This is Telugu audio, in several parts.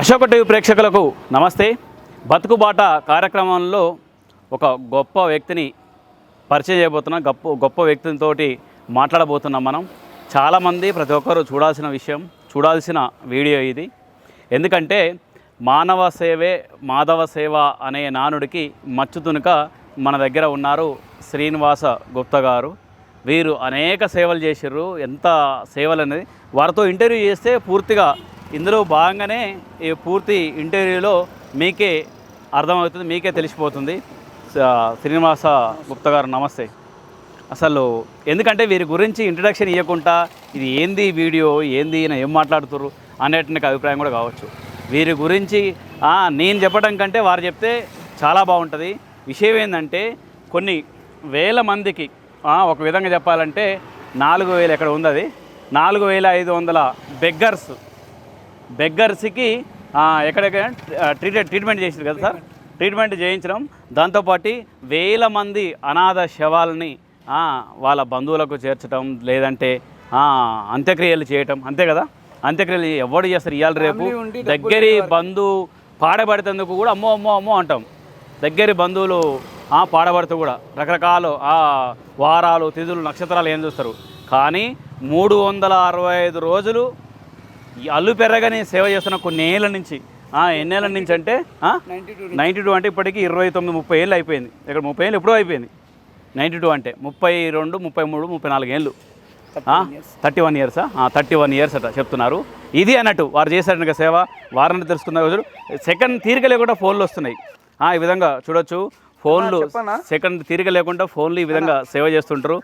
అశోక టీవీ ప్రేక్షకులకు నమస్తే. బతుకుబాట కార్యక్రమంలో ఒక గొప్ప వ్యక్తిని పరిచయం చేయబోతున్నాం గొప్ప గొప్ప వ్యక్తితో మాట్లాడబోతున్నాం మనం. చాలామంది ప్రతి ఒక్కరూ చూడాల్సిన విషయం చూడాల్సిన వీడియో ఇది. ఎందుకంటే మానవ సేవే మాధవ సేవ అనే నానుడికి మచ్చుతునుక మన దగ్గర ఉన్నారు శ్రీనివాస గుప్తా గారు. వీరు అనేక సేవలు చేసారు ఎంత సేవలు అనేది వారితో ఇంటర్వ్యూ చేస్తే పూర్తిగా ఇందులో భాగంగానే ఈ పూర్తి ఇంటర్వ్యూలో మీకే అర్థమవుతుంది మీకే తెలిసిపోతుంది. శ్రీనివాస గుప్తా గారు నమస్తే. అసలు ఎందుకంటే వీరి గురించి ఇంట్రడక్షన్ ఇవ్వకుండా ఇది ఏంది వీడియో ఏంది ఈయన ఏం మాట్లాడుతుర్రు అనేటువంటి అభిప్రాయం కూడా కావచ్చు. వీరి గురించి నేను చెప్పడం కంటే వారు చెప్తే చాలా బాగుంటుంది. విషయం ఏంటంటే కొన్ని వేల మందికి ఒక విధంగా చెప్పాలంటే నాలుగు వేలు ఎక్కడ ఉంది అది నాలుగు వేల ఐదు వందల బెగ్గర్స్ బెగ్గర్స్కి ఎక్కడెక్కడ ట్రీట్మెంట్ ట్రీట్మెంట్ చేసారు కదా సార్? ట్రీట్మెంట్ చేయించడం దాంతోపాటు వేల మంది అనాథ శవాలని వాళ్ళ బంధువులకు చేర్చడం లేదంటే అంత్యక్రియలు చేయటం అంతే కదా? అంత్యక్రియలు ఎవడు చేస్తారు ఇవాళ రేపు? దగ్గరి బంధువు పాడబడితేందుకు కూడా అమ్మో అమ్మో అమ్మో అంటాం. దగ్గరి బంధువులు పాడబడుతూ కూడా రకరకాల ఆ, వారాలు తిథులు నక్షత్రాలు ఏం చూస్తారు? కానీ మూడు వందల అరవై ఐదు రోజులు అల్లు పెరగని సేవ చేస్తున్న కొన్ని ఏళ్ళ నుంచి ఎన్నేళ్ళ నుంచి అంటే నైన్టీ టూ నైంటీ టూ అంటే ఇప్పటికి ఇరవై తొమ్మిది ముప్పై ఏళ్ళు అయిపోయింది. ఇక్కడ ముప్పై ఏళ్ళు ఎప్పుడో అయిపోయింది. నైంటీ టూ అంటే ముప్పై రెండు ముప్పై మూడు ముప్పై నాలుగు ఏళ్ళు. థర్టీ వన్ ఇయర్సా థర్టీ వన్ ఇయర్స్ అట చెప్తున్నారు. ఇది అన్నట్టు వారు చేశారని సేవ వారిని తెలుసుకున్న రోజులు సెకండ్ తీరిక లేకుండా ఫోన్లు వస్తున్నాయి. ఆ, ఈ విధంగా చూడొచ్చు. ఫోన్లు? సెకండ్ తీరిక లేకుండా ఫోన్లు ఈ విధంగా సేవ చేస్తుంటారు.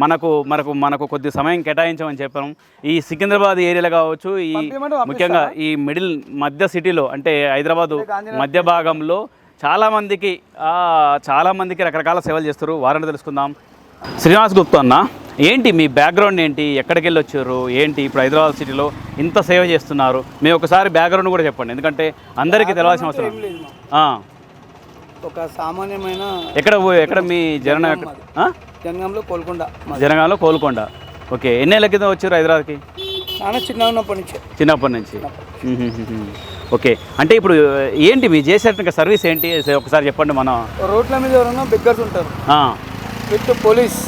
మనకు మనకు మనకు కొద్ది సమయం కేటాయించమని చెప్పాము ఈ సికింద్రాబాద్ ఏరియాలో కావచ్చు ఈ ముఖ్యంగా ఈ మిడిల్ మధ్య సిటీలో అంటే హైదరాబాదు మధ్య భాగంలో చాలా మందికి ఆ, చాలా మందికి రకరకాల సేవలు చేస్తారు. వారిని తెలుసుకుందాం. శ్రీనివాస్ గుప్తా అన్న ఏంటి మీ బ్యాక్గ్రౌండ్ ఏంటి? ఎక్కడికి వెళ్ళి వచ్చారు ఏంటి ఇప్పుడు హైదరాబాద్ సిటీలో ఇంత సేవ చేస్తున్నారు? మీ ఒకసారి బ్యాక్గ్రౌండ్ కూడా చెప్పండి. ఎందుకంటే అందరికీ తెలవాల్సిన అవసరం ఒక సామాన్యమైన ఎక్కడ ఎక్కడ మీ జన? జనగంలో కోల్కొండ. జనగాంలో కోలుకొండ. ఓకే. ఎన్నేళ్ళ కింద వచ్చారు హైదరాబాద్కి? నాన్న చిన్న ఉన్నప్పటి నుంచి. చిన్నప్పటి నుంచి. ఓకే. అంటే ఇప్పుడు ఏంటి మీ చేసేట సర్వీస్ ఏంటి? ఒకసారి చెప్పండి మనం. రోడ్ల మీద ఎవరైనా బిగ్గర్స్ ఉంటారు. With police.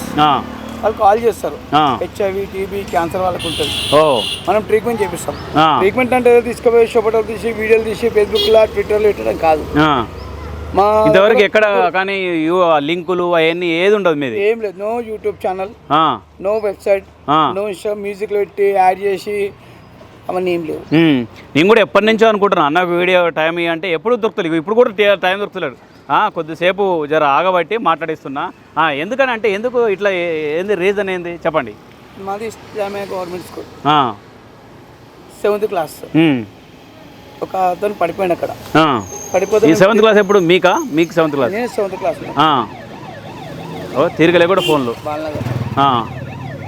వాళ్ళు కాల్ చేస్తారు. హెచ్ఐవి టీబీ క్యాన్సర్ వాళ్ళకి ఉంటుంది. ఓ. మనం ట్రీట్మెంట్ చేపిస్తాం. ట్రీట్మెంట్ అంటే తీసుకుపోయి ఫోటోలు తీసి వీడియోలు తీసి ఫేస్బుక్లో ట్విట్టర్లో పెట్టడం కాదు. మా ఇంతవరకు ఎక్కడ కానీ లింకులు అవన్నీ ఏది ఉండదు మీది? ఏం లేదు. No YouTube channel no website. No Insta మ్యూజిక్లో పెట్టి యాడ్ చేసి అవన్నీ ఏం లేవు. నేను కూడా ఎప్పటి నుంచో అనుకుంటున్నాను అన్నకు వీడియో టైం అంటే ఎప్పుడు దొరుకుతలేదు. ఇప్పుడు కూడా టే- దొరుకుతలేడు కొద్దిసేపు జర ఆగబట్టి మాట్లాడిస్తున్నా. ఎందుకని అంటే ఎందుకు ఇట్లా ఏంది రీజన్ ఏంది? చెప్పండి. మాది Islamia government school. Seventh class. ఒక అతను పడిపోయాడు అక్కడ. పడిపోతే ఈ సెవెంత్ క్లాస్ ఎప్పుడు? మీకా? మీకు సెవెంత్ క్లాస్ నేను సెవెంత్ క్లాస్. ఓ తిరగలే కూడా ఫోన్లు.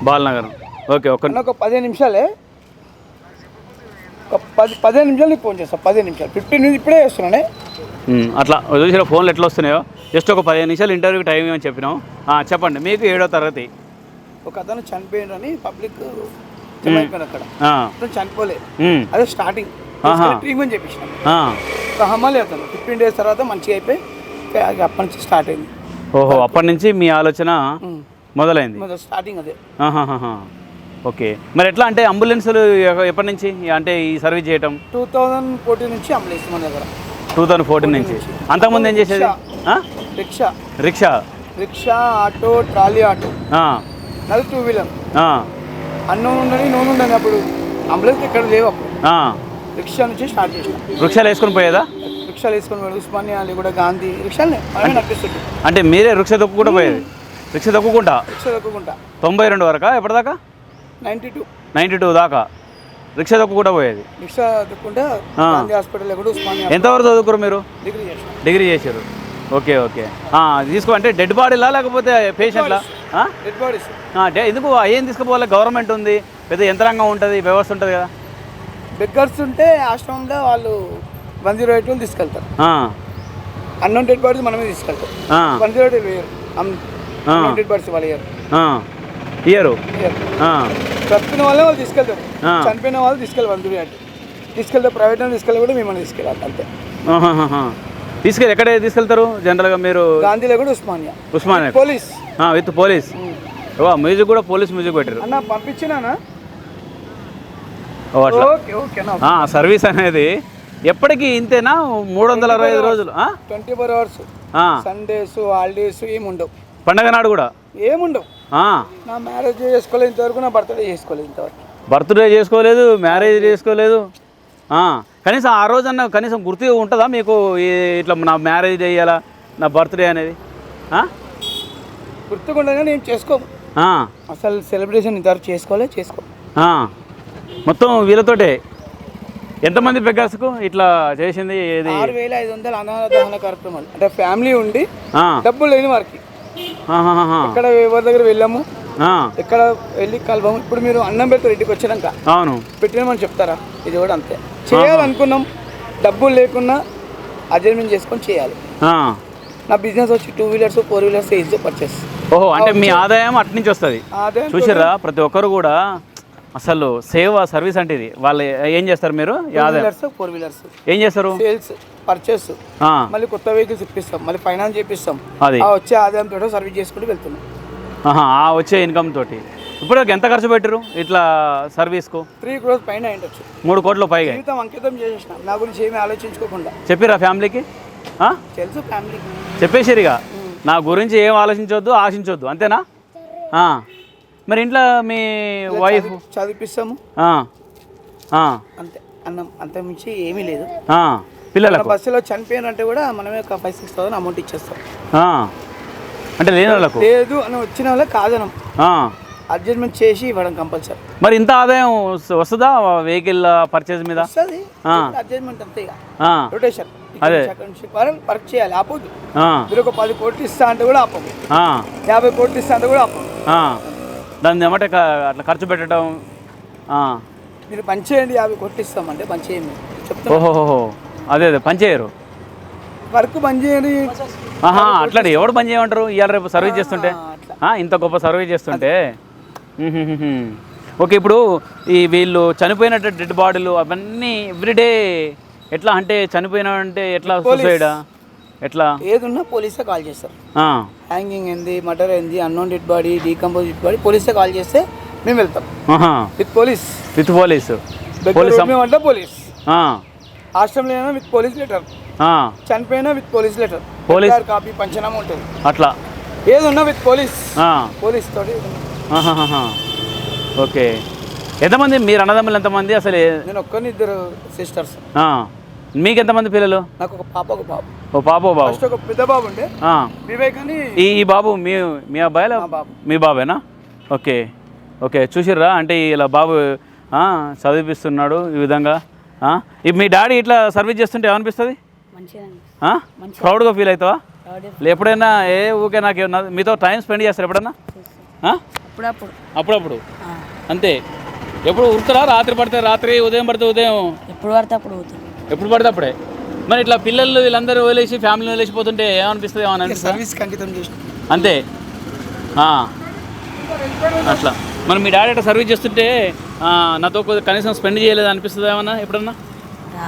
బాలనగర్. ఓకే ఒక ఒక పదిహేను నిమిషాలే. ఒక పది పదిహేను నిమిషాలు నీకు ఫోన్ చేస్తాను పదిహేను నిమిషాలు. ఫిఫ్టీన్ మినిట్స్ ఇప్పుడే చేస్తున్నానే. మ్మ్. అట్లా. చూసిన ఫోన్లు ఎట్లా వస్తున్నాయో? జస్ట్ ఒక పదిహేను నిమిషాలు ఇంటర్వ్యూకి టైం ఇవ్వని చెప్పినాం చెప్పండి మీకు ఏడో తరగతి? ఒక అతను చనిపోయాడని పబ్లిక్ అక్కడ. ఆ. అతను చనిపోలే. మ్మ్. అదే స్టార్టింగ్. ట్రీట్మెంట్ చేపించాను. హమాలి అతను. ఫిఫ్టీన్ డేస్ తర్వాత మంచిగా అయిపోయి అప్పటి నుంచి స్టార్ట్ అయింది. ఓహో అప్పటి నుంచి మీ ఆలోచన. మొదలైంది. మొదలు స్టార్టింగ్ అదే. ఓకే. మరి ఎట్లా అంటే అంబులెన్సులు ఎప్పటి నుంచి? అంటే ఈ సర్వీస్ చేయటం? టూ థౌజండ్ ఫోర్టీన్ నుంచి అంబులెన్స్ మన దగ్గర. టూ థౌజండ్ ఫోర్టీన్ నుంచి. అంతకుముందు ఏం చేసేది? Rickshaw. Rickshaw. Rickshaw. Auto trolley auto. అది టూ వీలర్. అన్నం ఉండని నూనె ఉండని అప్పుడు. అంబులెన్స్ ఇక్కడ లేవు అప్పుడు. రిక్షా నుంచి స్టార్ట్ చేసిన. రిక్షాలు వేసుకొని పోయేదా? రిక్షాలు వేసుకొని పోయాడు ఉస్మానియా అలీ కూడా గాంధీ రిక్షాలనే మనమే నడిపిస్తుంటే అంటే మీరే రిక్షా తొక్కుకుంటూ పోయేది? రిక్షా తొక్కుకుంటా? రిక్షా దొక్కకుండా తొంభై రెండు వరకా? ఎప్పటిదాకా? Ninety two. నైంటీ టూ దాకా? రిక్షా తొక్కుకుంటూ పోయేది? రిక్షా దొక్కుంటే ఆ. గాంధీ హాస్పిటల్ కూడా ఉస్మానియా ఎంతవరకు చదువుకురు మీరు? డిగ్రీ చేసిన. డిగ్రీ చేశారు ఓకే ఓకే. తీసుకో అంటే డెడ్ బాడీలా లేకపోతే పేషెంట్లా? డెడ్ బాడీస్ ఎందుకు ఏం తీసుకుపోవాలి? గవర్నమెంట్ ఉంది పెద్ద యంత్రాంగం ఉంటుంది వ్యవస్థ ఉంటుంది కదా. బెగ్గర్స్ ఉంటే ఆశ్రమంలో వాళ్ళు వన్ జీరో ఎయిట్ తీసుకెళ్తారు డెడ్ బాడీస్ మనమే తీసుకెళ్తాం. వన్ జీరో ఎయిట్ వేయరు. వాళ్ళు ఇయ్యరు. ఇయ్యరు. బ్రతికిన వాళ్ళే వాళ్ళు తీసుకెళ్తారు. చనిపోయిన వాళ్ళు తీసుకెళ్ళి వన్ జీరో ఎయిట్ తీసుకెళ్తే ప్రైవేట్ తీసుకెళ్ళి కూడా మిమ్మల్ని తీసుకెళ్ళాలి అంతే. తీసుకెళ్ళి ఎక్కడ తీసుకెళ్తారు? జనరల్గా మీరు గాంధీలో కూడా Osmania. Osmania. Police. With police. Music కూడా పోలీస్ మ్యూజిక్ పెట్టారు. అన్న పంపించినానా? అట్లా. ఓకే ఓకేనా ఆ, సర్వీస్ అనేది ఎప్పటికీ ఇంతేనా? మూడు వందల అరవై ఐదు రోజులు? Twenty four hours. Sundays holidays ఏముండవు. పండగ నాడు కూడా? ఏముండవు. నా మ్యారేజ్ చేసుకోలేదు ఇంతవరకు నా బర్త్డే చేసుకోలేదు ఇంతవరకు. బర్త్డే చేసుకోలేదు మ్యారేజ్ చేసుకోలేదు. కనీసం ఆ రోజన్నా కనీసం గుర్తు ఉంటుందా మీకు ఇట్లా నా మ్యారేజ్ చేయాలా నా బర్త్డే అనేది? ఆ? గుర్తుకుండగా నేను చేసుకోము అసలు సెలబ్రేషన్ ఇంతవరకు చేసుకోలే చేసుకో. మొత్తం వీళ్ళతోటే. ఎంతమంది బెగ్గర్స్కు ఇట్లా చేసింది ఏది? ఆరు వేల ఐదు వందల అనాథ కార్యక్రమాలు. అంటే ఫ్యామిలీ ఉండి డబ్బులు లేని వారికి. ఎక్కడ ఎవరి దగ్గర వెళ్ళాము? ఆ, ఎక్కడ వెళ్ళి కలవము? ఇప్పుడు మీరు అన్నం పెడతారు ఇంటికి వచ్చినాక అవును. పెట్టినామని చెప్తారా? ఇది కూడా అంతే. చేయాలనుకున్నాం. డబ్బులు లేకున్నా అడ్జస్ట్మెంట్ చేసుకొని చేయాలి. నా బిజినెస్ వచ్చి two wheelers four wheelers easy purchase ఓహో అంటే మీ ఆదాయం అటు నుంచి వస్తుంది చూసారా ప్రతి ఒక్కరు కూడా అసలు సేవ సర్వీస్ అంటే ఇది. వాళ్ళు ఏం చేస్తారు మీరు? ఆదాయం ఫోర్ వీలర్స్ ఏం చేస్తారు? సేల్స్ పర్చేస్ మళ్ళీ కొత్త వెహికల్స్ ఇప్పిస్తాం మళ్ళీ ఫైనాన్స్ చేపిస్తాం. అది. వచ్చే ఆదాయంతో సర్వీస్ చేసుకుంటూ వెళ్తున్నాం. ఆ వచ్చే ఇన్కమ్ తోటి. ఇప్పుడు ఎంత ఖర్చు పెట్టారు ఇట్లా సర్వీస్కు త్రీ క్రోర్స్ పైన అయిండొచ్చు. మూడు కోట్ల పైగా. జీవితం అంకితం చేసేసిన. నా గురించి ఏమీ ఆలోచించుకోకుండా. చెప్పిరా ఫ్యామిలీకి? తెలుసు ఫ్యామిలీ చెప్పేసిరిగా నా గురించి ఏం ఆలోచించవద్దు ఆశించవద్దు అంతేనా. మరి ఇంట్లో మీ వైఫ్ ఆ, అంతే అన్నం అంత మించి ఏమీ లేదు. ఆ. పిల్లలకు? బస్సులో చనిపోయినంటే కూడా మనమే ఒక ఫైవ్ సిక్స్ థౌసండ్ అమౌంట్ ఇచ్చేస్తాం. అంటే లేని వాళ్ళకు? లేదు అని వచ్చిన వాళ్ళకి కాదనం. అడ్జస్ట్మెంట్ చేసి ఇవ్వడం కంపల్సరీ మరి ఇంత ఆదాయం వస్- వస్తుందా వెహికల్ పర్చేజ్ మీద? వస్తుంది. అడ్జస్ట్మెంట్ అంతే రొటేషన్ అదే. వర్క్ చేయాలి ఆపోద్దు. ఆ, మీరు ఒక పది కోట్లు ఇస్తా అంటే కూడా ఆపము ఆ, యాభై కోట్లు ఇస్తా అంటే కూడా ఆపము ఆ. దాన్ని ఏమంటే అట్లా ఖర్చు పెట్టడం. మీరు పని చేయండి యాభై కోట్లు ఇస్తామంటే పని చేయండి ఓహోహోహో అదే అదే పని చేయరు వర్క్ పని చేయండి. ఆహా అట్లా ఎవడు పని చేయమంటారు? ఇవాళ రేపు సర్వీస్ చేస్తుంటే? ఇంత గొప్ప సర్వీస్ చేస్తుంటే. ఓకే ఇప్పుడు ఈ వీళ్ళు చనిపోయిన డెడ్ బాడీలు అవన్నీ ఎవ్రీడే ఎట్లా అంటే చనిపోయిన అంటే ఎట్లా సూసైడా ఎట్లా? ఏది ఉన్నా పోలీసే కాల్ చేస్తారు. హ్యాంగింగ్ ఏంది మర్డర్ ఏంది unknown dead body decompose dead body పోలీసే call చేస్తే మేము వెళ్తాం. With police with police police అంటే పోలీస్ ఆ, హాస్టల్లో అయినా విత్ పోలీస్ లెటర్ చనిపోయినా with police letter police copy panchnama ఉంటుంది. అట్లా. ఏది ఉన్నా విత్ పోలీస్ పోలీస్ తోటి. ఓకే. ఎంతమంది మీరు అన్నదమ్ములు ఎంతమంది అసలు? నేను ఒక్కరిని ఇద్దరు సిస్టర్స్ మీకు ఎంతమంది పిల్లలు? నాకు ఒక పాప ఒక బాబు. ఓ పాప ఓ బాబు. ఫస్ట్ ఒక పెద్ద బాబు ఉండే. ఆ, వివేక్ అని ఈ ఈ బాబు మీ మీ అబ్బాయిలా? మా బాబు. మీ బాబేనా? ఓకే. ఓకే చూసిర్రా? అంటే ఇలా బాబు ఆ, చదివిపిస్తున్నాడు ఈ విధంగా. ఆ, మీ డాడీ ఇట్లా సర్వీస్ చేస్తుంటే ఏమనిపిస్తుంది? మంచిగా ఆ? ప్రౌడ్గా ఫీల్ అవుతావా? లే, ఎప్పుడైనా ఏ ఊకే నాకు ఏమన్నా మీతో టైం స్పెండ్ చేస్తారు ఎప్పుడన్నా? ఆ? అప్పుడప్పుడు. అంతే. ఎప్పుడు ఉరుతారా రాత్రి పడితే రాత్రి ఉదయం పడితే ఉదయం? ఎప్పుడు పడితే అప్పుడు పోతుంది ఎప్పుడు పడితే అప్పుడే. మరి ఇట్లా పిల్లలు వీళ్ళందరూ వదిలేసి ఫ్యామిలీ వదిలేసిపోతుంటే ఏమనిపిస్తుంది ఏమని అనిపిస్తుంది? సర్వీస్కి అంకితం అంతే. ఆ. అట్లా. మరి మీ డాడీ అట్లా సర్వీస్ చేస్తుంటే ఆ, నాతో కొద్దిగా కనీసం స్పెండ్ చేయలేదు? అనిపిస్తుందా ఏమన్నా ఎప్పుడన్నా?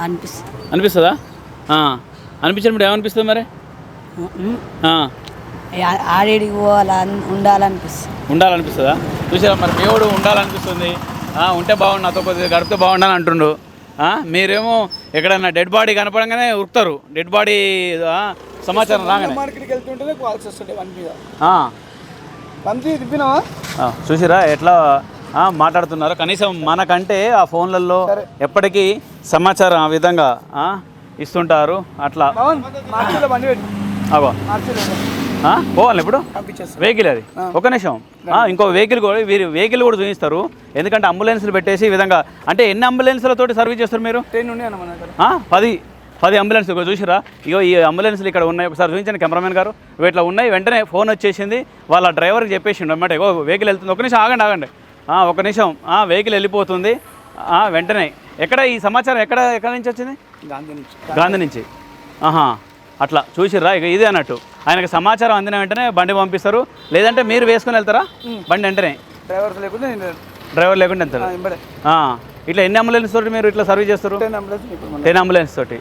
అనిపిస్తుంది. అనిపిస్తుందా? ఆ. అనిపించినప్పుడు ఏమనిపిస్తుంది మరి? ఆడేడికి పోవాలా ఉండాలనిపిస్తుంది. ఉండాలనిపిస్తుందా? చూసారా మరి దేవుడు ఉండాలనిపిస్తుంది. ఆ, ఉంటే బాగుండు నాతో కొద్దిగా గడిపితే బాగుండాలని అంటుండు. మీరేమో ఎక్కడన్నా డెడ్ బాడీ కనపడంగానే ఉరుకుతారు. డెడ్ బాడీ సమాచారం రాగానే. మార్కెట్కి కాల్స్ వస్తుండే వన్ మీద. తిప్పినావా? చూసిరా ఎట్లా మాట్లాడుతున్నారు. కనీసం మనకంటే ఆ ఫోన్లలో ఎప్పటికీ సమాచారం ఆ విధంగా ఇస్తుంటారు. అట్లా. పోవాలి ఇప్పుడు? వెహికల్ అది? ఒక నిమిషం. ఇంకో వెహికల్ కూడా వీరి వెహికల్ కూడా చూపిస్తారు. ఎందుకంటే అంబులెన్స్లు పెట్టేసి ఈ విధంగా అంటే ఎన్ని అంబులెన్స్లతోటి సర్వీస్ చేస్తారు మీరు? పది. పది అంబులెన్స్ చూసిరా? ఇగో ఈ అంబులెన్స్లు ఇక్కడ ఉన్నాయి. ఒకసారి చూపించండి కెమెరామెన్ గారు. ఇవి ఇట్లా ఉన్నాయి. వెంటనే ఫోన్ వచ్చేసింది. వాళ్ళ డ్రైవర్కి చెప్పేసిండు అన్నమాట. ఇగో వెహికల్ వెళ్తుంది. ఒక నిమిషం ఆగండి ఆగండి. ఒక నిమిషం. వెహికల్ వెళ్ళిపోతుంది. వెంటనే. ఎక్కడ ఈ సమాచారం ఎక్కడ ఎక్కడ నుంచి వచ్చింది? గాంధీ నుంచి. గాంధీ నుంచి. ఆహా. అట్లా చూసిర్రా? ఇక ఇదే అన్నట్టు. ఆయనకు సమాచారం అందిన వెంటనే బండి పంపిస్తారు. లేదంటే మీరు వేసుకొని వెళ్తారా? బండి వెంటనే. డ్రైవర్స్ లేకుండా డ్రైవర్ లేకుండా వెళ్తారు. ఇట్లా ఎన్ని అంబులెన్స్ తోటి మీరు ఇట్లా సర్వీస్ చేస్తారు? టెన్ అంబులెన్స్ అంబులెన్స్ తోటి.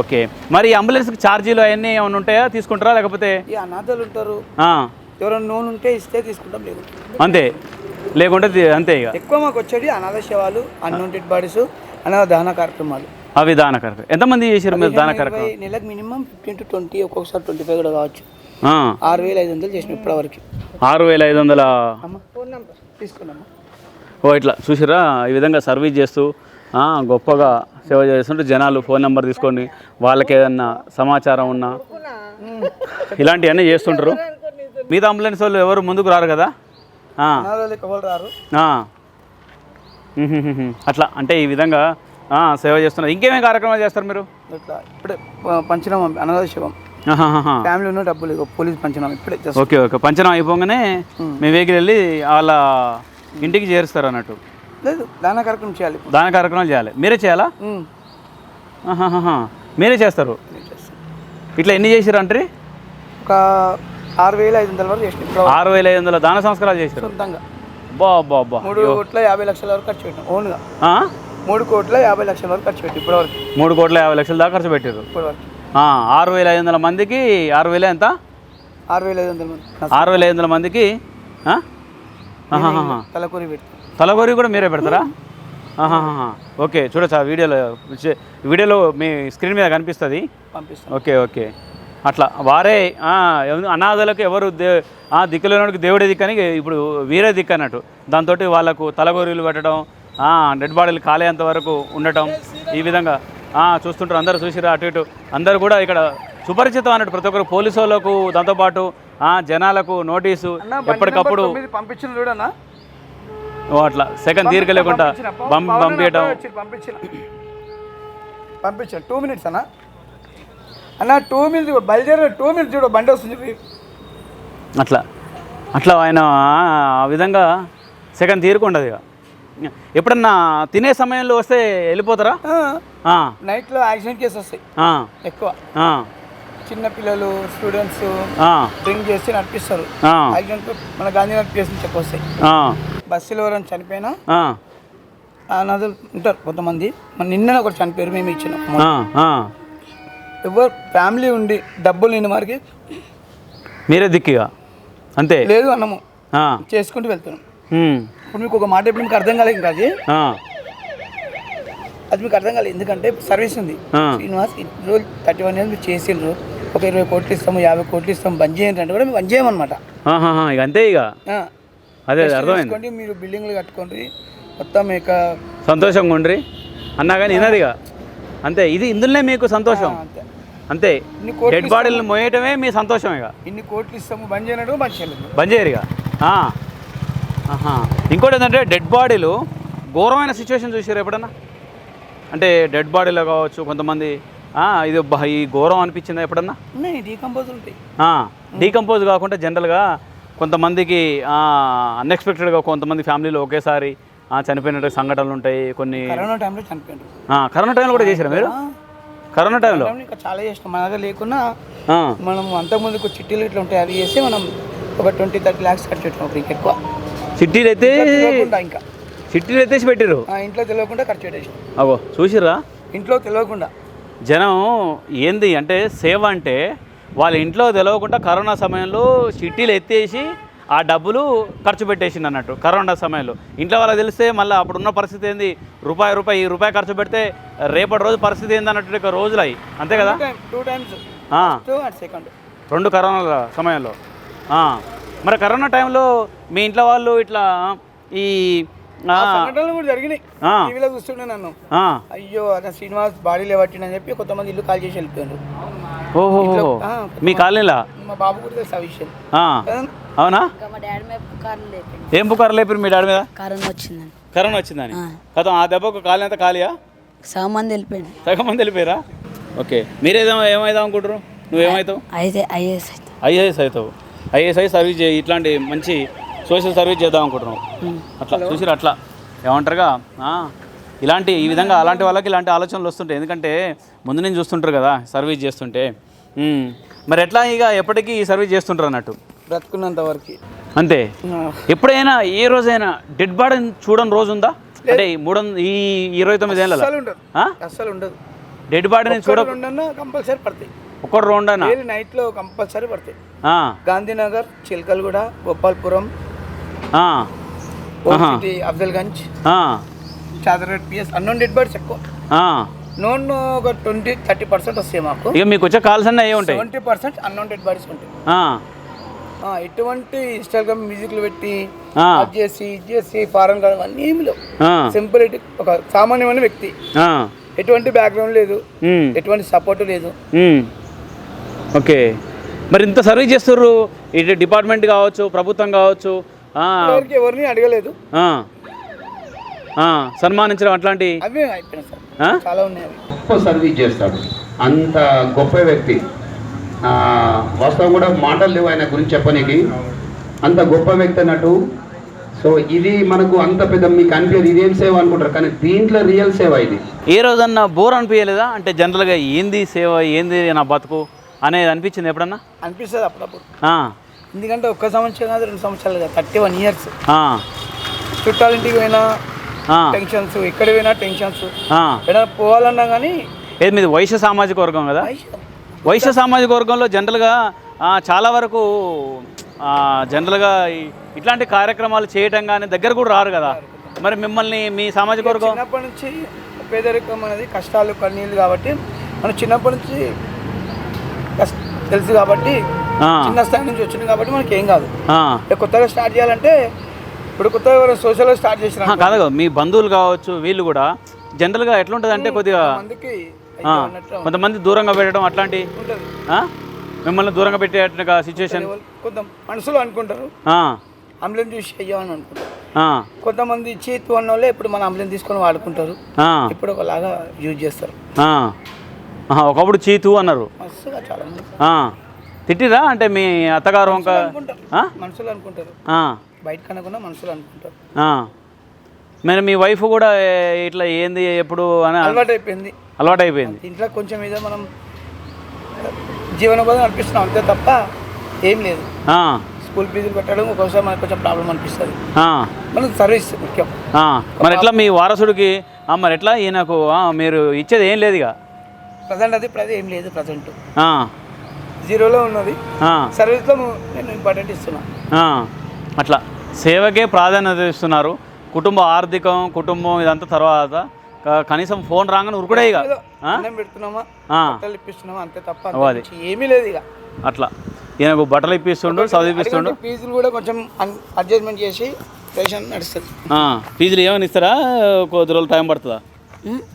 ఓకే. మరి అంబులెన్స్కి ఛార్జీలు అవన్నీ ఏమైనా ఉంటాయా? తీసుకుంటారా? లేకపోతే అనాథలు ఉంటారు. ఎవరైనా నూనె ఉంటే ఇస్తే తీసుకుంటాం లేదు. అంతే. లేకుంటే అంతే ఇక. ఎక్కువ మాకు వచ్చేది అనాథ సేవలు అన్వాంటెడ్ బాడీస్ అనాథ దహన కార్యక్రమాలు. అవి దాన కార్యక్రమం ఎంతమంది చేశారు మీరు దాన కార్యక్రమం నెలకు మినిమం ఫిఫ్టీన్ టు ట్వంటీ ఒక్కొక్కసారి ట్వంటీ ఫైవ్ కూడా కావచ్చు. ఆరు వేల ఐదు వందలు చేసిన ఇప్పటివరకు. ఆరు వేల ఐదు వందల ఓ ఇట్లా చూసిరా ఈ విధంగా సర్వీస్ చేస్తూ గొప్పగా సేవ చేస్తుంటే జనాలు ఫోన్ నెంబర్ తీసుకొని వాళ్ళకి ఏదన్నా సమాచారం ఉన్నా. ఇలాంటివన్నీ చేస్తుంటారు. మిగతా అంబులెన్స్ వాళ్ళు ఎవరు ముందుకు రారు కదా. అట్లా అంటే ఈ విధంగా సేవ చేస్తున్నారు. ఇంకేమేమి కార్యక్రమాలు చేస్తారు మీరు? ఇట్లా ఇప్పుడే పంచనామా అనాథ శివం. ఫ్యామిలీ ఉన్న డబ్బులు పోలీస్ పంచనామా ఇప్పుడే ఓకే ఓకే. పంచనం అయిపోగానే మీ వెహికల్ వెళ్ళి వాళ్ళ ఇంటికి చేరుస్తారు అన్నట్టు. లేదు దాన కార్యక్రమం చేయాలి. దాని కార్యక్రమాలు చేయాలి. మీరే చేయాలా. మీరే చేస్తారు. ఇట్లా ఎన్ని చేసారు అంటే ఒక ఆరు వేల ఐదు వందల వరకు చేసిన. ఆరు వేల ఐదు వందల దాన సంస్కారాలు చేశారు సొంతంగా. బా బా బా. మూడు కోట్ల యాభై లక్షల వరకు ఖర్చు పెట్టాం ఓన్గా? మూడు కోట్ల యాభై లక్షల వరకు ఖర్చు పెట్టి ఇప్పటివరకు. మూడు కోట్ల యాభై లక్షల దాకా ఖర్చు పెట్టారు. ఇప్పటివరకు. ఆరు వేల ఐదు వందల మందికి ఆరు వేల ఎంత? ఆరు వేల ఐదు వందల మంది. ఆరు వేల ఐదు వందల మందికి. తలకూరి తలగొరి కూడా మీరే పెడతారా. ఓకే చూడొచ్చు ఆ వీడియోలో వీడియోలో మీ స్క్రీన్ మీద కనిపిస్తుంది. పంపిస్తాం. Okay okay. అట్లా వారే అనాథలకు ఎవరు దే ఆ దిక్కులేనోడికి దేవుడే దిక్కని ఇప్పుడు వీరే దిక్కు అన్నట్టు. దాంతో వాళ్ళకు తలగొరీలు పెట్టడం డెడ్ బాడీలు కాలేంత వరకు ఉండటం ఈ విధంగా. చూస్తుంటారు అందరూ చూసిరా అటు ఇటు. అందరూ కూడా ఇక్కడ సుపరిచితం అన్నట్టు ప్రతి ఒక్కరు పోలీసు వాళ్ళకు దాంతోపాటు జనాలకు నోటీసు ఎప్పటికప్పుడు పంపించిన చూడన్నా? ఓ అట్లా. సెకండ్ తీరిక లేకుండా పంపి పంపించడం పంపించిన. పంపించిన. టూ మినిట్స్ అన్న. అన్న టూ మినిట్స్ బయలుదేరిన టూ మినిట్స్ చూడు బండి వస్తుంది అట్లా. అట్లా ఆయన ఆ విధంగా సెకండ్ తీరుకుండదు ఇక. ఎప్పుడన్నా తినే సమయంలో వస్తే వెళ్ళిపోతారా? నైట్లో యాక్సిడెంట్ కేసు వస్తాయి. ఎక్కువ. ఆ, చిన్న పిల్లలు స్టూడెంట్స్ డ్రింక్ చేసి నడిపిస్తారు. యాక్సిడెంట్ మన గాంధీనగర్ కేసు నుంచి ఎక్కువ వస్తాయి బస్సులో ఎవరైనా చనిపోయినా అనాథలు ఉంటారు కొంతమంది. మన నిన్న ఒకటి చనిపోయారు మేము ఇచ్చినాం. ఎవరు ఫ్యామిలీ ఉండి డబ్బులు నిన్న వారికి మీరే దిక్కిగా అంతే. లేదు అన్నము. చేసుకుంటూ వెళ్తున్నాం. ఇప్పుడు మీకు ఒక మాట ఇప్పుడు మీకు అర్థం కాలేదు ఇంకా అది. అది మీకు అర్థం కాలేదు. ఎందుకంటే సర్వీస్ ఉంది. శ్రీనివాస్ రోజులు థర్టీ వన్ ఇయర్స్ మీరు చేసిండ్రు. ఒక ఇరవై కోట్లు ఇస్తాము యాభై కోట్లు ఇస్తాము బంద్ చేయండి అంటే కూడా మేము బంద్ చేయమన్నమాట. ఇక అంతే ఇక. అదే అర్థమైంది. మీరు బిల్డింగ్లు కట్టుకోండి. మొత్తం ఇక సంతోషంగా ఉండ్రి. అన్నా కానీ వినదిగా. అంతే ఇది ఇందులోనే మీకు సంతోషం. అంతే. అంతే. ఇన్ని కోట్లు డెడ్ బాడీలను మోయటమే మీ సంతోషం ఇక. ఇన్ని కోట్లు ఇస్తాము బంద్ చేయనట్టు బంద్ చేయలేదు. బంద్ చేయరు ఇక. ఇంకోటి ఏంటంటే డెడ్ బాడీలు ఘోరమైన సిచ్యువేషన్ చూసారు ఎప్పుడన్నా? అంటే డెడ్ బాడీలో కావచ్చు కొంతమంది ఇది ఈ ఘోరం అనిపించిందా ఎప్పుడన్నా? డీకంపోజ్ ఉంటాయి. డీకంపోజ్ కాకుండా జనరల్గా కొంతమందికి అన్ఎక్స్పెక్టెడ్గా కొంతమంది ఫ్యామిలీలో ఒకేసారి చనిపోయినట్టు సంఘటనలు ఉంటాయి కొన్ని కరోనా టైంలో కరోనా టైంలో కూడా చేశారా మీరు? కరోనా టైంలో చాలా చేసినాం. మన దగ్గర లేకున్నా మనం అంతకుముందుకు చిట్టీలు ఇట్లా ఉంటాయి అవి చేసి మనం ఒక ట్వంటీ థర్టీ ల్యాక్స్ ఇంకా ఎక్కువ. చిట్టీలు అయితే ఇంకా. చిట్టీలు ఎత్తేసి పెట్టారు ఆ, ఇంట్లో తెలియకుండా ఖర్చు పెట్టేసినాం. అగో చూసిర్రా? ఇంట్లో తెలియకుండా. జనం ఏంది అంటే సేవ అంటే వాళ్ళ ఇంట్లో తెలియకుండా కరోనా సమయంలో చిట్టీలు ఎత్తేసి ఆ డబ్బులు ఖర్చు పెట్టేసింది అన్నట్టు కరోనా సమయంలో. ఇంట్లో వాళ్ళకి తెలిస్తే మళ్ళీ అప్పుడున్న పరిస్థితి ఏంది? రూపాయి రూపాయి ఈ రూపాయి ఖర్చు పెడితే రేపటి రోజు పరిస్థితి ఏంది అన్నట్టు రోజులు అయ్యి. అంతే కదా? టూ టైమ్స్ సెకండ్ రెండు కరోనా సమయంలో. మరి కరోనా టైంలో మీ ఇంట్లో వాళ్ళు ఇట్లా ఈ ఆ, సంఘటనలు కూడా జరిగినాయి. టీవీలో చూస్తుండే నన్ను ఆ, అయ్యో అదే శ్రీనివాస్ బాడీ లేవట్టిందని చెప్పి కొంతమంది ఇల్లు కాల్ చేసి వెళ్ళిపోయారు ఓహో మీ కాలనీలా మా బాబు కూడా తెలుసు ఆ విషయం? అవునా ఏం పుకారు లేపారు మీ డాడీ మీద కరోనా వచ్చిందని కరోనా వచ్చిందని ఆ. కదా ఆ దెబ్బకు కాలు ఎంత ఖాళీయా సగం మంది వెళ్ళిపోయింది సగం మంది వెళ్ళిపోయారా ఓకే మీరేదో ఏమైదాం అనుకుంటారు నువ్వేమవుతావు అయితే ఐఏఎస్ అయితే ఐఏఎస్ అవుతావు ఐఏఎస్ అయి సర్వీస్ ఇట్లాంటి మంచి సోషల్ సర్వీస్ చేద్దాం అనుకుంటున్నావు అట్లా చూసిరు అట్లా. ఏమంటారుగా? ఇలాంటి ఈ విధంగా అలాంటి వాళ్ళకి ఇలాంటి ఆలోచనలు వస్తుంటాయి. ఎందుకంటే ముందు నుంచి చూస్తుంటారు కదా సర్వీస్ చేస్తుంటే. మరి ఎట్లా ఇక ఎప్పటికీ ఈ సర్వీస్ చేస్తుంటారు అన్నట్టు? బ్రతుకున్నంత వరకు. అంతే. ఎప్పుడైనా ఏ రోజైనా డెడ్ బాడీని చూడని రోజు ఉందా? అంటే ఈ మూడు ఈ ఇరవై తొమ్మిది ఏళ్ళ అస్సలు ఉండదు. డెడ్ బాడీని చూడ రెండన్నా కంపల్సరీ పడతాయి. ఒక్కటి రెండనా డైలీ నైట్లో కంపల్సరీ పడతాయి. Gandhinagar Chilakalguda Gopalpuram old city Afzalgunj Chaderghat PS unknown dead bodies ఎక్కువ నోన్ ఒక ట్వంటీ థర్టీ పర్సెంట్ వస్తాయి మాకు. ఇక మీకు వచ్చే కాల్స్ అన్నీ ఉంటాయి. Seventy percent unknown dead bodies ఉంటాయి ఎటువంటి ఇన్స్టాగ్రామ్ మ్యూజిక్లు పెట్టి అది చేసి ఇది చేసి ఫారెన్ కాదు అన్నీ ఏమి లేవు. సింపుల్ ఒక సామాన్యమైన వ్యక్తి. ఎటువంటి బ్యాక్గ్రౌండ్ లేదు. ఎటువంటి సపోర్ట్ లేదు. ఓకే. మరి ఇంత సర్వీస్ చేస్తుర్రు? ఇటు డిపార్ట్మెంట్ కావచ్చు ప్రభుత్వం కావచ్చు ఆ, ఎవరికి ఎవరిని అడగలేదు. ఆ, ఆ, సన్మానించడం అట్లాంటి? గొప్ప సర్వీస్ చేస్తాడు. అంత గొప్ప వ్యక్తి. ఆ, వాస్తవం కూడా మాటలు లేవు ఆయన గురించి చెప్పనీకి. అంత గొప్ప వ్యక్తి అన్నట్టు. సో ఇది మనకు అంత పెద్ద మీకు అనిపించదు ఇదేం సేవ అనుకుంటారు? కానీ దీంట్లో రియల్ సేవ ఇది. ఏ రోజన్నా బోర్ అనిపించలేదా? అంటే జనరల్గా ఏంది సేవ? ఏంది నా బతుకు? అనేది అనిపించింది ఎప్పుడన్నా? అనిపిస్తుంది అప్పుడప్పుడు. ఆ, ఎందుకంటే ఒక్క సంవత్సరం కాదు రెండు సంవత్సరాలు కాదు థర్టీ వన్ ఇయర్స్. ఆ, చుట్టాల ఇంటికి పోయినా ఆ, టెన్షన్స్ ఎక్కడ పోయినా టెన్షన్స్. ఆ. ఎక్కడ పోవాలన్నా కానీ ఏది మీది వైశ్య సామాజిక వర్గం కదా? వైశ్య. సామాజిక వర్గంలో జనరల్గా ఆ, చాలా వరకు ఆ, జనరల్గా ఈ- ఇట్లాంటి కార్యక్రమాలు చేయటం కానీ దగ్గర కూడా రారు కదా. మరి మిమ్మల్ని మీ సామాజిక వర్గం చిన్నప్పటి నుంచి పేదరికం అనేది కష్టాలు కన్నీళ్ళు కాబట్టి మనం చిన్నప్పటి నుంచి తెలుసు కాబట్టి చిన్న స్థాయి నుంచి వచ్చింది కాబట్టి మనకి ఏం కాదు కొత్తగా స్టార్ట్ చేయాలంటే ఇప్పుడు కొత్తగా ఎవరైనా సోషల్గా స్టార్ట్ చేసిన కాదు మీ బంధువులు కావచ్చు వీళ్ళు కూడా జనరల్గా ఎట్లుంటుంది అంటే కొద్దిగా కొంతమంది దూరంగా పెట్టడం అట్లాంటి? మిమ్మల్ని దూరంగా పెట్టేట్టుగా సిచ్యువేషన్ కొంత మనసులో అనుకుంటారు. అంబులెన్స్ చూసి అయ్యో అని అనుకుంటారు. కొంతమంది చేతు వాళ్ళే ఇప్పుడు మన అంబులెన్స్ తీసుకొని వాడుకుంటారు. ఇప్పుడు ఒకలాగా యూజ్ చేస్తారు. ఒకప్పుడు చీతు అన్నారు. తిట్టిరా అంటే మీ అత్తగారు వంక? ఆ? మనసులో అనుకుంటారు బయట కనకుండా మనసులో అనుకుంటారు. మరి మీ వైఫ్ కూడా ఇట్లా ఏంది ఎప్పుడు అని అలవాటు అయిపోయింది అలవాటు అయిపోయింది ఇంట్లో కొంచెం ఏదో మనం జీవనోపాధి అనిపిస్తున్నాం అంతే తప్ప ఏం లేదు. స్కూల్ ఫీజులు పెట్టడం ఒక్కోసారి మనకు కొంచెం ప్రాబ్లం అనిపిస్తుంది. ఆ, మనకు సర్వీస్ ముఖ్యం. మరి ఎట్లా మీ వారసుడికి మరి ఎట్లా ఈయనకు మీరు ఇచ్చేది ఏం లేదు ఇక ప్రజెంట్ అది ప్రజెంట్ ఏం లేదు ప్రజెంట్. జీరోలో ఉన్నది. సర్వీస్లో నేను ఇంపార్టెంట్ ఇస్తున్నా. అట్లా. సేవకే ప్రాధాన్యత ఇస్తున్నారు. కుటుంబ ఆర్థికం కుటుంబం ఇదంతా తర్వాత కనీసం ఫోన్ రాగానే ఉరుకుడే ఇక. పెడుతున్నామా? ఆ, బట్టలు ఇప్పిస్తున్నామా? అంతే తప్ప ఏమీ లేదు ఇక. అట్లా. ఈయనకు బట్టలు ఇప్పిస్తుండు చదివిపిస్తుండు. అడిగిన ఫీజులు కూడా కొంచెం అడ్జస్ట్మెంట్ చేసి పేషెంట్ నడుస్తుంది. ఫీజులు ఏమైనా ఇస్తారా? కొద్ది రోజులు టైం పడుతుందా?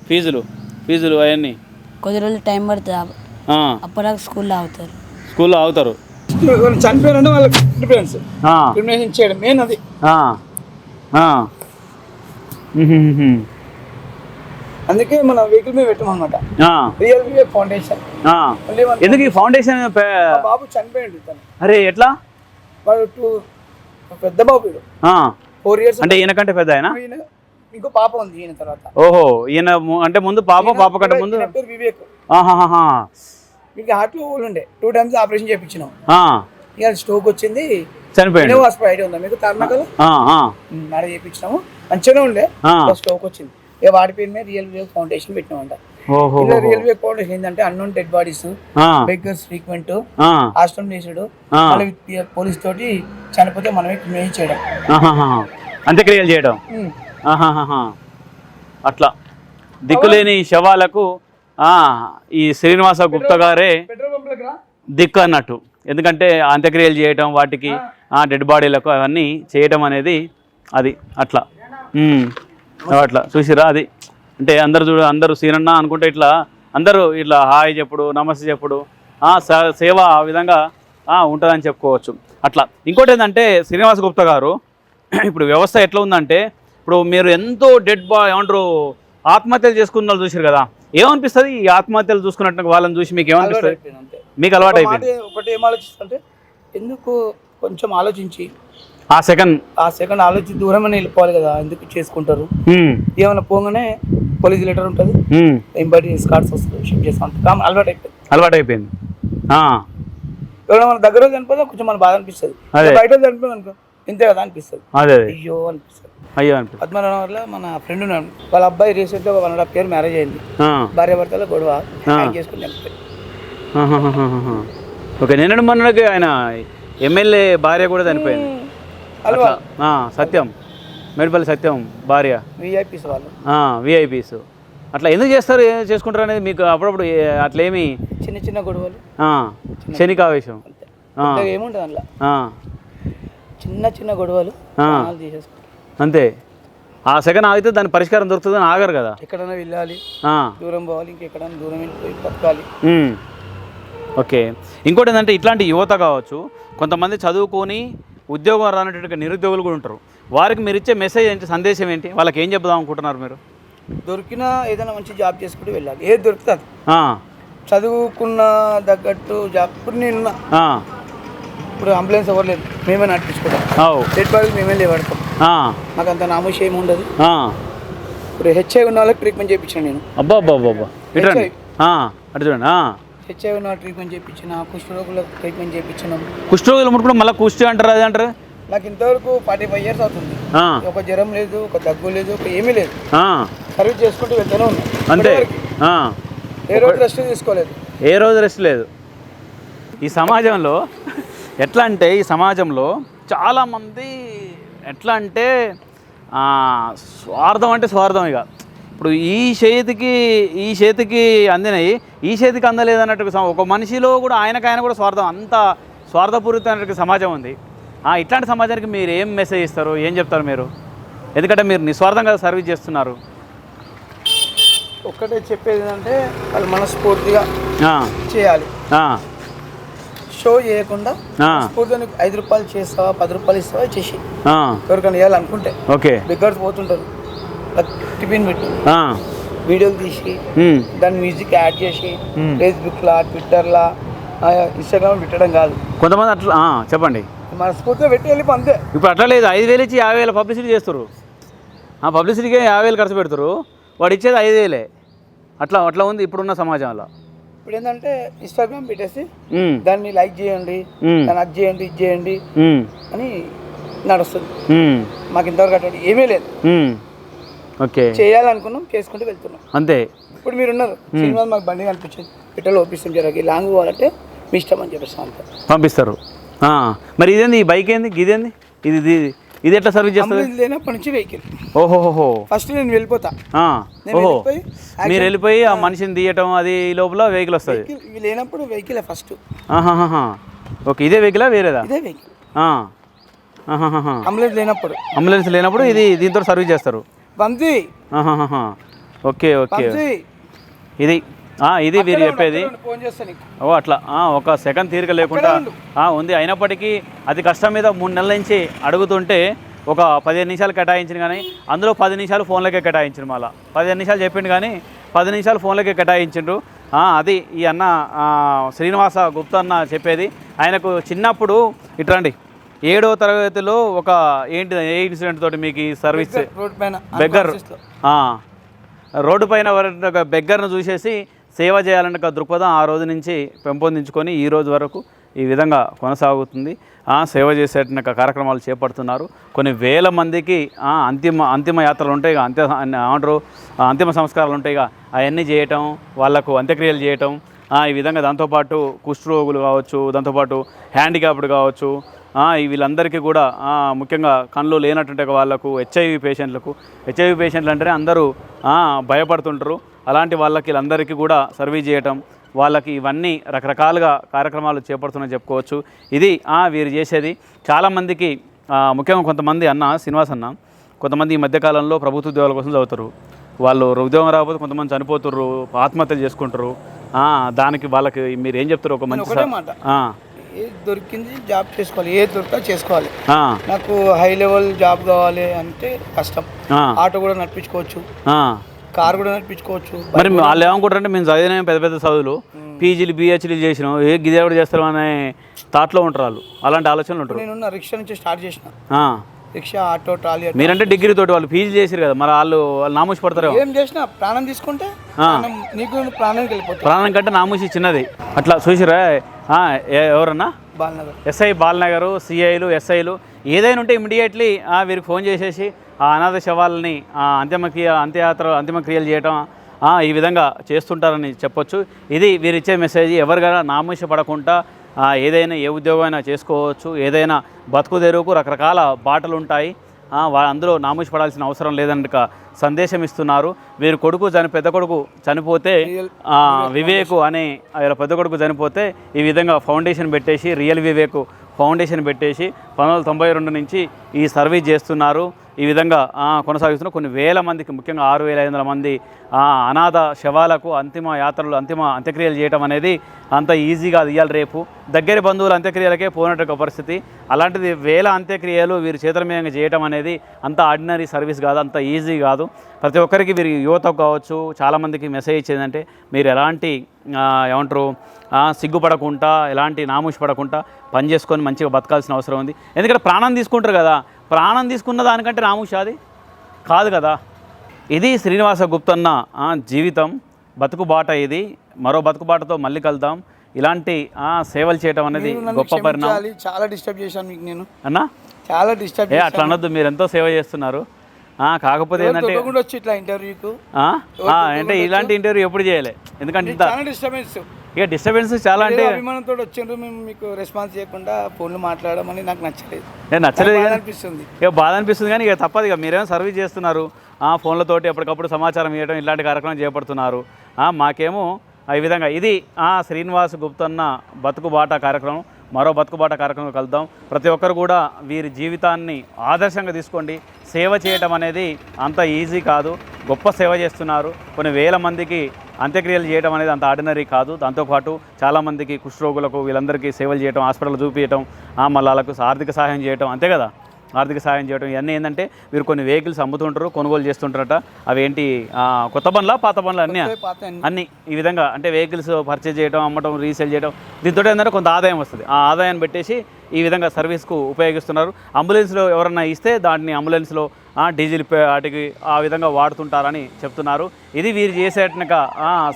ఫీజులు ఫీజులు అవన్నీ. కొద్ది రోజులు టైం పడుతుంది అప్పటిదాకా స్కూల్లో అవుతారు స్కూల్లో అవుతారు వాళ్ళు చనిపోయారంటే వాళ్ళకి డిఫరెన్స్. ఆ, క్రిమినేషన్ చేయడం మెయిన్ అది. ఆ, ఆ. మ్మ్హ్మ్మ్. అందుకే మన వెహికల్ మీద పెట్టమన్నమాట. ఆ, రియల్ వివే ఫౌండేషన్ ఎందుకు ఈ ఫౌండేషన్ బాబు చనిపోయాడు తను అరే ఎట్లా? వాడు టూ పెద్ద బాబు ఫోర్ ఇయర్స్ అంటే ఈయనకంటే పెద్ద ఆయన? ఇంకో పాప ఉంది ఈయన తర్వాత. ఓహో ఈయన అంటే ముందు పాప పాప కంటే ముందు? పేరు వివేక్. ఆహాహా. మీకు హార్ట్లో ఉండే టూ టైమ్స్ ఆపరేషన్ చేయించినాం ఇక స్ట్రోక్ వచ్చింది. ఇన్నోవా హాస్పిటల్ ఐడియా ఉందా మీకు? తార్నకల్ ఆ, ఆ, నాడ చేయించినాము మంచిగానే ఉండే. స్ట్రోక్ వచ్చింది. ఇక వాడి పేరు మీద రియల్ వివేక్ ఫౌండేషన్ పెట్టినామంట. రియల్ వివేక్ ఫౌండేషన్ ఏంటంటే unknown dead bodies beggars frequent ఆశ్రమం చేసుడు పోలీస్ తోటి చనిపోతే మనమే క్రిమినేట్ చేయడం. అంత్యక్రియలు చేయడం. అట్లా. దిక్కులేని శవాలకు ఆ, ఈ శ్రీనివాస గుప్తా గారే దిక్కు అన్నట్టు. ఎందుకంటే అంత్యక్రియలు చేయటం వాటికి ఆ. డెడ్ బాడీలకు అవన్నీ చేయటం అనేది అది అట్లా. అట్లా చూసిరా అది. అంటే అందరు చూడు అందరూ సీనన్న అనుకుంటే ఇట్లా అందరూ ఇట్లా హాయ్ చెప్పుడు నమస్తే చెప్పుడు సేవ ఆ విధంగా ఉంటుందని చెప్పుకోవచ్చు. అట్లా. ఇంకోటి ఏంటంటే శ్రీనివాస గుప్తా గారు ఇప్పుడు వ్యవస్థ ఎట్లా ఉందంటే ఇప్పుడు మీరు ఎంతో డెడ్ బా ఏమంటారు ఆత్మహత్యలు చేసుకున్న వాళ్ళు చూసారు కదా. ఏమనిపిస్తుంది? ఈ ఆత్మహత్యలు చూసుకున్నట్టు వాళ్ళని చూసి మీకు ఏమనిపిస్తుంది? మీకు అలవాటు అయిపోయింది. ఒకటి ఏం ఆలోచిస్తుంటే ఎందుకు కొంచెం ఆలోచించి ఆ సెకండ్ ఆ సెకండ్ ఆలోచించి దూరమైన వెళ్ళిపోవాలి కదా ఎందుకు చేసుకుంటారు? ఏమైనా పోగానే పోలీస్ లెటర్ ఉంటుంది. ఎంబడి కార్డ్స్ వస్తుంది షిఫ్ట్ చేస్తా అలవాటు అయిపోయింది. అలవాటు అయిపోయింది. ఎవరైనా మన దగ్గర చనిపోతే కొంచెం మన బాధ అనిపిస్తుంది. బయట చనిపోయింది అనుకో ఇంతే కదా అనిపిస్తుంది. అయ్యో అనిపిస్తుంది. అయ్యో అనిపి పద్మనాభంలో మన ఫ్రెండ్ ఉన్నాడు. వాళ్ళ అబ్బాయి రీసెంట్గా one and half year marriage అయింది. భార్య భర్తల గొడవ. హ్యాంగ్ చేసుకుని చనిపోయి ఆహాహాహాహా. ఓకే నిన్నటి మొన్నకి ఆయన ఎమ్మెల్యే భార్య కూడా చనిపోయింది. సత్యం. మేడిపల్లి సత్యం భార్య. విఐపీస్ వాళ్ళు. విఐపీస్ అట్లా ఎందుకు చేస్తారు ఏం చేసుకుంటారు అనేది మీకు అప్పుడప్పుడు ఏ- అట్లేమి? చిన్న చిన్న గొడవలు. ఆ, క్షణికావేశం ఆ, పెద్దగా ఏముంటుంది అందులో. చిన్న చిన్న గొడవలు తీసేసుకుంటారు. అంతే. ఆ సెకండ్ ఆగితే దాని పరిష్కారం దొరుకుతుందని ఆగరు కదా. ఎక్కడైనా వెళ్ళాలి దూరం పోవాలి ఇంకెక్కడైనా దూరం వెళ్ళిపోయి బతకాలి. ఓకే. ఇంకోటి ఏంటంటే ఇట్లాంటి యువత కావచ్చు కొంతమంది చదువుకొని ఉద్యోగం రానటువంటి నిరుద్యోగులు కూడా ఉంటారు. వారికి మీరు ఇచ్చే మెసేజ్ ఏంటి సందేశం ఏంటి? వాళ్ళకి ఏం చెప్దాం అనుకుంటున్నారు మీరు? దొరికినా ఏదైనా మంచి జాబ్ చేసుకుంటూ వెళ్ళాలి. ఏది దొరుకుతుంది? చదువుకున్న తగ్గట్టు జాబ్ ఇప్పుడు నేను ఇప్పుడు అంబులెన్స్ ఎవరు లేదు. మేమే నడిపించుకుంటాం. డెడ్ బాడీలు మేమే లేవడతాం మాకు అంత నామోషి ఏమి ఉండదు. ఇప్పుడు హెచ్ఐ ఉన్న వాళ్ళకి ట్రీట్మెంట్ చేయించాను నేను. అబ్బా అబ్బా అబ్బా అటు చూడండి. హెచ్ఐ ఉన్న ట్రీట్మెంట్ చేయించిన కుష్ఠరోగులకు ట్రీట్మెంట్ చేయించినాం. కుష్ఠరోగులు ముట్టుకుంటే మళ్ళీ కుష్టి అంటారు అది అంటారు? నాకు ఇంతవరకు ఫార్టీ ఫైవ్ ఇయర్స్ అవుతుంది ఒక జ్వరం లేదు ఒక దగ్గు లేదు ఒక ఏమీ లేదు. సర్వీస్ చేసుకుంటూ వెళ్తూనే ఉన్నాం. అంతే. ఏ రోజు రెస్ట్ తీసుకోలేదు. ఏ రోజు రెస్ట్ లేదు. ఈ సమాజంలో ఎట్లా అంటే ఈ సమాజంలో చాలామంది ఎట్లా అంటే స్వార్థం అంటే స్వార్థం ఇక. ఇప్పుడు ఈ చేతికి ఈ చేతికి అందినాయి ఈ చేతికి అందలేదు అన్నట్టు సమ- ఒక మనిషిలో కూడా ఆయనకైనా కూడా స్వార్థం అంత స్వార్థపూరితమైన సమాజం ఉంది. ఇట్లాంటి సమాజానికి మీరు ఏం మెసేజ్ ఇస్తారు? ఏం చెప్తారు మీరు? ఎందుకంటే మీరు నిస్వార్థంగా సర్వీస్ చేస్తున్నారు. ఒక్కటే చెప్పేది ఏంటంటే వాళ్ళు మనస్ఫూర్తిగా చేయాలి. షో చేయకుండా నీకు ఐదు రూపాయలు చేస్తావా పది రూపాయలు ఇస్తావా చేసి ఎవరికైనా చేయాలనుకుంటే ఓకే. బిగ్గర్స్ పోతుంటారు. టిఫిన్ పెట్టు. వీడియోలు తీసి దాని మ్యూజిక్ యాడ్ చేసి. ఫేస్బుక్లా ట్విట్టర్లా ఇన్స్టాగ్రామ్ పెట్టడం కాదు. కొంతమంది అట్లా చెప్పండి. మనస్ఫూర్తిగా పెట్టి వెళ్ళిపో అంతే ఇప్పుడు అట్లా లేదు ఐదు వేలు ఇచ్చి యాభై వేల పబ్లిసిటీ చేస్తారు. ఆ పబ్లిసిటీకే యాభై వేలు ఖర్చు పెడతారు. వాడు ఇచ్చేది ఐదు వేలే. అట్లా అట్లా ఉంది ఇప్పుడున్న సమాజంలో. ఇప్పుడు ఏంటంటే ఇన్స్టాగ్రామ్ పెట్టేసి దాన్ని లైక్ చేయండి దాన్ని అది చేయండి ఇది చేయండి అని నడుస్తుంది. మాకు ఇంతవరకు అటువంటి ఏమీ లేదు. ఓకే. చేయాలనుకున్నాం చేసుకుంటూ వెళ్తున్నాం. అంతే. ఇప్పుడు మీరు ఉన్నారు సినిమా మాకు బండి కనిపించింది. పిట్టలు ఓపిస్తాం జరగ లాంగ్ పోవాలంటే మీ ఇష్టం అని చెప్పేస్తాం అంతే. పంపిస్తారు. మరి ఇదేంది? ఈ బైక్ ఏంది? ఇదేంది? ఇది ఇది ఎట్లా సర్వీస్ చేస్తుంది? అంబులెన్స్ లేనప్పటి నుంచి వెహికల్. ఓహోహో ఫస్ట్ నేను వెళ్ళిపోతా. ఓహో. మీరు వెళ్ళిపోయి ఆ మనిషిని తీయటం అది ఈ లోపల వెహికల్ వస్తుంది. లేనప్పుడు వెహికల్ ఫస్ట్. ఓకే ఇదే వెహికలా వేరేదా? ఇదే వెహికల్. అంబులెన్స్ లేనప్పుడు. అంబులెన్స్ లేనప్పుడు ఇది దీంతో సర్వీస్ చేస్తారు. Okay okay. ఇది ఇది వీరు చెప్పేది. ఓ అట్లా. ఒక సెకండ్ తీరిక లేకుండా ఉంది. అయినప్పటికీ అతి కష్టం మీద మూడు నెలల నుంచి అడుగుతుంటే ఒక పదిహేను నిమిషాలు కేటాయించింది కానీ అందులో పది నిమిషాలు ఫోన్లకే కేటాయించిండు మళ్ళీ పదిహేను నిమిషాలు చెప్పిండు కానీ పది నిమిషాలు ఫోన్లకే కేటాయించిండు అది ఈ అన్న శ్రీనివాస గుప్తా అన్న చెప్పేది. ఆయనకు చిన్నప్పుడు ఇట్రండి ఏడవ తరగతిలో ఒక ఏంటి ఏ ఇన్సిడెంట్ తోటి మీకు ఈ సర్వీస్ బెగ్గర్ రోడ్డు పైన బెగ్గర్ను చూసేసి సేవ చేయాలనే దృక్పథం ఆ రోజు నుంచి పెంపొందించుకొని ఈ రోజు వరకు ఈ విధంగా కొనసాగుతుంది. సేవ చేసేట కార్యక్రమాలు చేపడుతున్నారు. కొన్ని వేల మందికి అంతిమ అంతిమ యాత్రలు ఉంటాయి అంత్య ఏమంటారు అంతిమ సంస్కారాలు ఉంటాయి అవన్నీ చేయటం వాళ్ళకు అంత్యక్రియలు చేయటం ఈ విధంగా దాంతోపాటు కుష్ఠరోగులు కావచ్చు దాంతోపాటు హ్యాండిక్యాప్డ్ కావచ్చు వీళ్ళందరికీ కూడా ముఖ్యంగా కళ్ళు లేనటువంటి వాళ్ళకు హెచ్ఐవి పేషెంట్లకు హెచ్ఐవి పేషెంట్లు అంటేనే అందరూ భయపడుతుంటారు. అలాంటి వాళ్ళకి వీళ్ళందరికీ కూడా సర్వీస్ చేయటం వాళ్ళకి ఇవన్నీ రకరకాలుగా కార్యక్రమాలు చేపడుతున్నాయని చెప్పుకోవచ్చు. ఇది వీరు చేసేది. చాలామందికి ముఖ్యంగా కొంతమంది అన్న శ్రీనివాస్ అన్న కొంతమంది ఈ మధ్యకాలంలో ప్రభుత్వ ఉద్యోగాల కోసం చదువుతారు. వాళ్ళు ఉద్యోగం రాకపోతే కొంతమంది చనిపోతుర్రు ఆత్మహత్యలు చేసుకుంటారు. దానికి వాళ్ళకి మీరు ఏం చెప్తారు ఒక మంచి ఏది దొరికింది జాబ్ చేసుకోవాలి ఏది దొరికితే చేసుకోవాలి. నాకు హై లెవెల్ జాబ్ కావాలి అంటే కష్టం. ఆటో కూడా నడిపించుకోవచ్చు. కార్ కూడా నడిపించుకోవచ్చు మరి వాళ్ళు ఏమనుకుంటారంటే మేము చదివిన పెద్ద పెద్ద చదువులు పీజీలు బీహెచ్లు చేసినాం ఏ గిదే కూడా చేస్తారు అనే థాట్లో ఉంటారు వాళ్ళు. అలాంటి ఆలోచనలు ఉంటారు. నేనున్న రిక్షా నుంచి స్టార్ట్ చేసిన. Rickshaw auto trolley. మీరంటే డిగ్రీ తోటి వాళ్ళు పీజీ చేసారు కదా మరి వాళ్ళు వాళ్ళు నామూసి పడతారేమో ఏం చేసినా ప్రాణం తీసుకుంటే. ప్రాణం నీకు ప్రాణానికి వెళ్ళిపోతుంది ప్రాణం కంటే నామూసి చిన్నది. అట్లా చూసిరా ఎవరన్నా? బాలనగర్. ఎస్ఐ బాలనగరు సిఐలు ఎస్ఐలు ఏదైనా ఉంటే ఇమీడియట్లీ వీరికి ఫోన్ చేసేసి ఆ అనాథ శవాలని ఆ, అంతిమక్రియ అంత్యయాత్ర అంతిమక్రియలు చేయటం ఈ విధంగా చేస్తుంటారని చెప్పొచ్చు. ఇది వీరిచ్చే మెసేజ్. ఎవరికైనా నామూష పడకుండా ఆ, ఏదైనా ఏ ఉద్యోగం అయినా చేసుకోవచ్చు. ఏదైనా బతుకు తెరువుకు రకరకాల బాటలు ఉంటాయి అందులో నామూష పడాల్సిన అవసరం లేదని ఒక సందేశం ఇస్తున్నారు. వీరి కొడుకు చని పెద్ద కొడుకు చనిపోతే వివేకు అనే ఆయన పెద్ద కొడుకు చనిపోతే ఈ విధంగా ఫౌండేషన్ పెట్టేసి రియల్ వివేక్ ఫౌండేషన్ పెట్టేసి పంతొమ్మిది వందల తొంభై రెండు నుంచి ఈ సర్వీస్ చేస్తున్నారు. ఈ విధంగా కొనసాగిస్తున్న కొన్ని వేల మందికి ముఖ్యంగా ఆరు వేల ఐదు వందల మంది అనాథ శవాలకు అంతిమ యాత్రలు అంతిమ అంత్యక్రియలు చేయడం అనేది అంత ఈజీగా ఇయ్యాలి ఇవ్వాలి రేపు. దగ్గర బంధువుల అంత్యక్రియలకే పోనట్టు పరిస్థితి. అలాంటిది వేల అంత్యక్రియలు వీరి చేతుల మీద అనేది అంత ఆర్డినరీ సర్వీస్ కాదు అంత ఈజీ కాదు. ప్రతి ఒక్కరికి వీరి యువతకు కావచ్చు చాలామందికి మెసేజ్ ఇచ్చేదంటే మీరు ఎలాంటి ఏమంటారు సిగ్గుపడకుండా ఎలాంటి నామూషి పడకుండా పని చేసుకొని మంచిగా బతకాల్సిన అవసరం ఉంది. ఎందుకంటే ప్రాణం తీసుకుంటారు కదా ప్రాణం తీసుకున్న దానికంటే నామూషి అది కాదు కదా. ఇది శ్రీనివాస గుప్తన్న జీవితం. బతుకుబాట ఇది. మరో బతుకుబాటతో మళ్ళీ కలుద్దాం. ఇలాంటి సేవలు చేయటం అనేది గొప్ప పరిణామం. చాలా డిస్టర్బ్ చేశాను మీకు నేను. అన్నా? చాలా డిస్టర్బ్ అట్లా అనొద్దు మీరు ఎంతో సేవ చేస్తున్నారు. కాకపోతే ఏంటంటే ఇట్లా ఇంటర్వ్యూకు అంటే ఇలాంటి ఇంటర్వ్యూ ఎప్పుడు చేయలే. ఎందుకంటే డిస్టర్బెన్స్ ఇక డిస్టర్బెన్స్ చాలా అంటే అభిమానంతో వచ్చిండ్రు మేము మీకు రెస్పాన్స్ చేయకుండా ఫోన్లు మాట్లాడమని నాకు నచ్చలేదు. ఏ నచ్చలేదు అనిపిస్తుంది ఇక బాధ అనిపిస్తుంది కానీ ఇక తప్పదు ఇక. మీరేమో సర్వీస్ చేస్తున్నారు ఆ ఫోన్లతోటి ఎప్పటికప్పుడు సమాచారం ఇవ్వడం ఇలాంటి కార్యక్రమం చేపడుతున్నారు. మాకేమో ఈ విధంగా. ఇది ఆ శ్రీనివాస్ గుప్తన్న బతుకుబాట కార్యక్రమం. మరో బతుకుబాట కార్యక్రమం కలుద్దాం. ప్రతి ఒక్కరు కూడా వీరి జీవితాన్ని ఆదర్శంగా తీసుకోండి. సేవ చేయటం అనేది అంత ఈజీ కాదు. గొప్ప సేవ చేస్తున్నారు. కొన్ని వేల మందికి అంత్యక్రియలు చేయడం అనేది అంత ఆర్డినరీ కాదు. దాంతోపాటు చాలామందికి కుష్ఠరోగులకు వీళ్ళందరికీ సేవలు చేయడం హాస్పిటల్ చూపించడం వాళ్ళకు ఆర్థిక సహాయం చేయడం అంతే కదా? ఆర్థిక సహాయం చేయడం ఇవన్నీ ఏంటంటే వీరు కొన్ని వెహికల్స్ అమ్ముతుంటారు కొనుగోలు చేస్తుంటారట. అవి ఏంటి? కొత్త బండ్లా పాత బండ్లు అన్నీ? అన్ని. ఈ విధంగా అంటే వెహికల్స్ పర్చేజ్ చేయడం అమ్మటం రీసేల్ చేయడం దీంతో ఏంటంటే కొంత ఆదాయం వస్తుంది. ఆ ఆదాయాన్ని పెట్టేసి ఈ విధంగా సర్వీస్కు ఉపయోగిస్తున్నారు. అంబులెన్స్లో ఎవరన్నా ఇస్తే దాన్ని అంబులెన్స్లో డీజిల్ పే- వాటికి ఆ విధంగా వాడుతుంటారని చెప్తున్నారు. ఇది వీరు చేసేటనక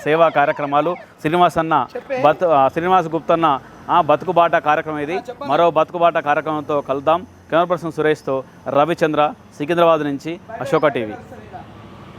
సేవా కార్యక్రమాలు శ్రీనివాస్ అన్న బత్ శ్రీనివాస్ గుప్తన్న ఆ, బతుకుబాట కార్యక్రమం ఇది. మరో బతుకుబాట కార్యక్రమంతో కలుద్దాం. కెమెరా పర్సన్ సురేష్తో రవిచంద్ర సికింద్రాబాద్ నుంచి అశోక టీవీ.